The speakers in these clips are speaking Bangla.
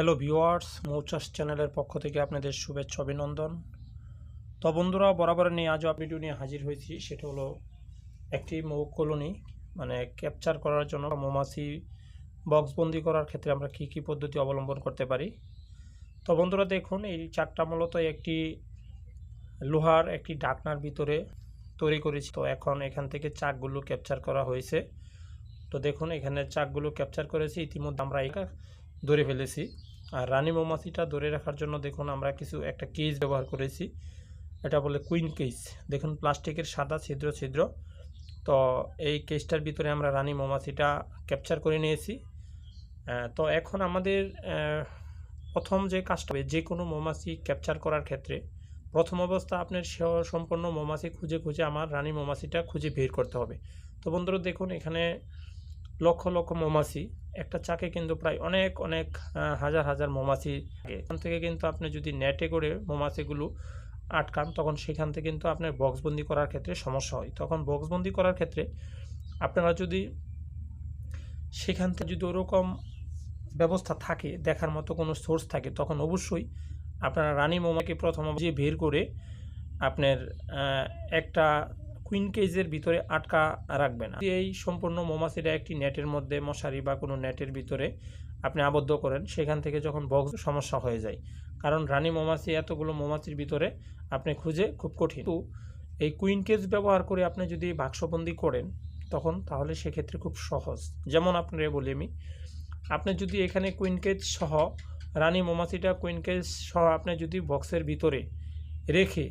হ্যালো ভিউয়ার্স মৌচাস চ্যানেলের পক্ষ থেকে আপনাদের শুভেচ্ছা, অভিনন্দন। তো বন্ধুরা, বরাবর নিয়ে আজও ভিডিও নিয়ে হাজির হয়েছি, সেটা হলো একটি মৌ কলোনি মানে ক্যাপচার করার জন্য মৌমাছি বক্সবন্দি করার ক্ষেত্রে আমরা কি কি পদ্ধতি অবলম্বন করতে পারি। তো বন্ধুরা, দেখুন, এই চারটা মূলত একটি লোহার একটি ডাকনার ভিতরে তৈরি করেছি। তো এখন এখান থেকে চাকগুলো ক্যাপচার করা হয়েছে। তো দেখুন, এখানে চাকগুলো ক্যাপচার করেছি, ইতিমধ্যে আমরা এটা ধরে ফেলেছি। আর রানী মৌমাছিটা ধরে রাখার জন্য দেখুন আমরা কিছু একটা কেজ ব্যবহার করেছি। এটা বলে কুইন কেজ দেখুন প্লাস্টিকের সাদা ছিদ্র ছিদ্র। তো এই কেজটার ভিতরে আমরা রানী মৌমাছিটা ক্যাপচার করে নিয়েছি। তো এখন আমাদের প্রথম যে কাজটা হবে, যে কোনো মৌমাছি ক্যাপচার করার ক্ষেত্রে প্রথম অবস্থা আপনার সম্পূর্ণ মৌমাছি খুঁজে খুঁজে আমার রানী মৌমাছিটা খুঁজে বের করতে হবে। তো বন্ধুরা দেখুন এখানে লক্ষ লক্ষ মৌমাছি, একটা চাকে কিন্তু প্রায় অনেক অনেক হাজার হাজার মৌমাছি থাকে। এখান থেকে কিন্তু আপনি যদি নেটে করে মৌমাছিগুলো আটকান, তখন সেখান থেকে কিন্তু আপনার বক্সবন্দি করার ক্ষেত্রে সমস্যা হয় তখন বক্সবন্দি করার ক্ষেত্রে আপনারা যদি সেখান থেকে যদি ওরকম ব্যবস্থা থাকে, দেখার মতো কোনো সোর্স থাকে, তখন অবশ্যই আপনারা রানী মৌমাকে প্রথম যে বের করে আপনার একটা কুইন কেজের ভিতরে আটকা রাখবেন এই সম্পূর্ণ মৌমাছিটা একটি নেটের মধ্যে, মশারি বা কোনো নেটের ভিতরে আপনি আবদ্ধ করেন, সেখান থেকে যখন বক্স সমস্যা হয়ে যায়। কারণ রানী মৌমাছি, এতগুলো মৌমাছির ভিতরে আপনি খুঁজে খুব কঠিন। তো এই কুইন কেজ ব্যবহার করে আপনি যদি বাক্সবন্দি করেন, তখন তাহলে সেক্ষেত্রে খুব সহজ। যেমন আপনারা বলি আমি, আপনি যদি এখানে কুইন কেজ সহ, রানী মৌমাছিটা কুইন কেজ সহ আপনি যদি বক্সের ভিতরে রেখে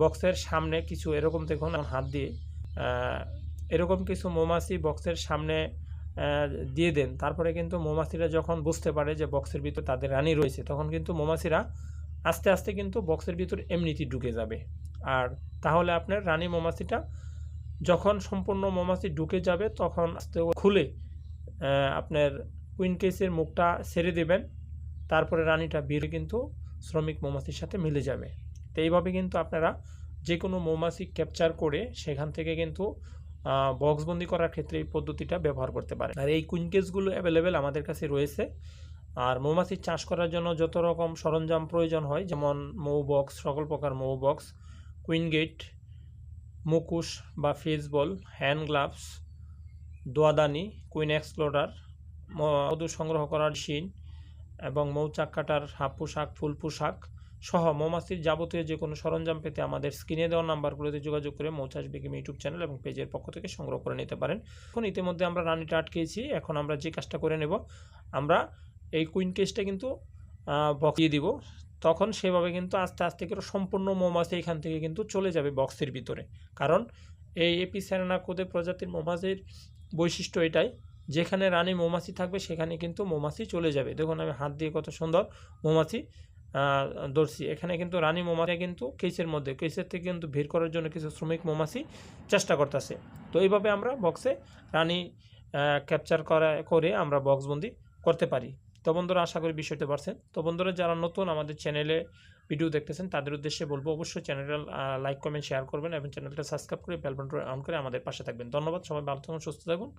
বক্সের সামনে কিছু এরকম দেখুন, হাত দিয়ে এরকম কিছু মৌমাছি বক্সের সামনে দিয়ে দেন। তারপরে কিন্তু মৌমাছিরা যখন বুঝতে পারে যে বক্সের ভিতর তাদের রানী রয়েছে, তখন কিন্তু মৌমাছিরা আস্তে আস্তে কিন্তু বক্সের ভিতর এমনিতেই ঢুকে যাবে। আর তাহলে আপনার রানী মৌমাছিটা যখন সম্পূর্ণ মৌমাছি ঢুকে যাবে, তখন আস্তে খুলে আপনার কুইন কেসের মুখটা ছেড়ে দেবেন। তারপরে রানীটা বের কিন্তু শ্রমিক মৌমাছির সাথে মিলে যাবে। তো এইভাবে কিন্তু আপনারা যে কোনো মৌমাছি ক্যাপচার করে সেখান থেকে কিন্তু বক্সবন্দি করার ক্ষেত্রে এই পদ্ধতিটা ব্যবহার করতে পারেন। আর এই কুইন কেসগুলো অ্যাভেলেবেল আমাদের কাছে রয়েছে। আর মৌমাছি চাষ করার জন্য যত রকম সরঞ্জাম প্রয়োজন হয়, যেমন মৌ বক্স সকল প্রকার মৌ বক্স কুইন গেট, মুকুশ বা ফেস বল হ্যান্ড গ্লাভস দোয়াদানি, কুইন এক্সপ্লোরার মধু সংগ্রহ করার শিন এবং মৌচাক কাটার হাফ পোশাক, ফুল পোশাক সহ মৌমাছির যাবতীয় যে কোনো সরঞ্জাম পেতে আমাদের স্ক্রিনে দেওয়া নাম্বারগুলোতে যোগাযোগ করে মৌচাষ বেগম ইউটিউব চ্যানেল এবং পেজের পক্ষ থেকে সংগ্রহ করে নিতে পারেন। এখন ইতিমধ্যে আমরা রানিটা আটকেছি, এখন আমরা যে কাজটা করে নেব, আমরা এই কুইন কেসটা কিন্তু বকিয়ে দিব। তখন সেভাবে কিন্তু আস্তে আস্তে করে সম্পূর্ণ মৌমাছি এখান থেকে কিন্তু চলে যাবে বক্সের ভিতরে। কারণ এই এপিসেরানা কোদে প্রজাতির মৌমাছির বৈশিষ্ট্য এটাই, যেখানে রানী মৌমাছি থাকবে সেখানে কিন্তু মৌমাছি চলে যাবে। দেখুন আমি হাত দিয়ে কত সুন্দর মৌমাছি ধরছি। এখানে কিন্তু রানী মৌমাছি কিন্তু কেসের মধ্যে কেসের থেকে কিন্তু ভিড় করার জন্য কিছু শ্রমিক মৌমাছি চেষ্টা করতেছে। তো এইভাবে আমরা বক্সে রানী ক্যাপচার করা, করে আমরা বক্সবন্দি করতে পারি। তো বন্ধুরা, আশা করি বিষয়টা পারছেন। তো বন্ধুরা, যারা নতুন আমাদের চ্যানেলে ভিডিও দেখতেছেন, তাদের উদ্দেশ্যে বলব অবশ্যই চ্যানেলটা লাইক কমেন্ট শেয়ার করবেন এবং চ্যানেলটা সাবস্ক্রাইব করে বেল অন করে আমাদের পাশে থাকবেন। ধন্যবাদ, সবাই ভালো থাকুন, সুস্থ থাকুন।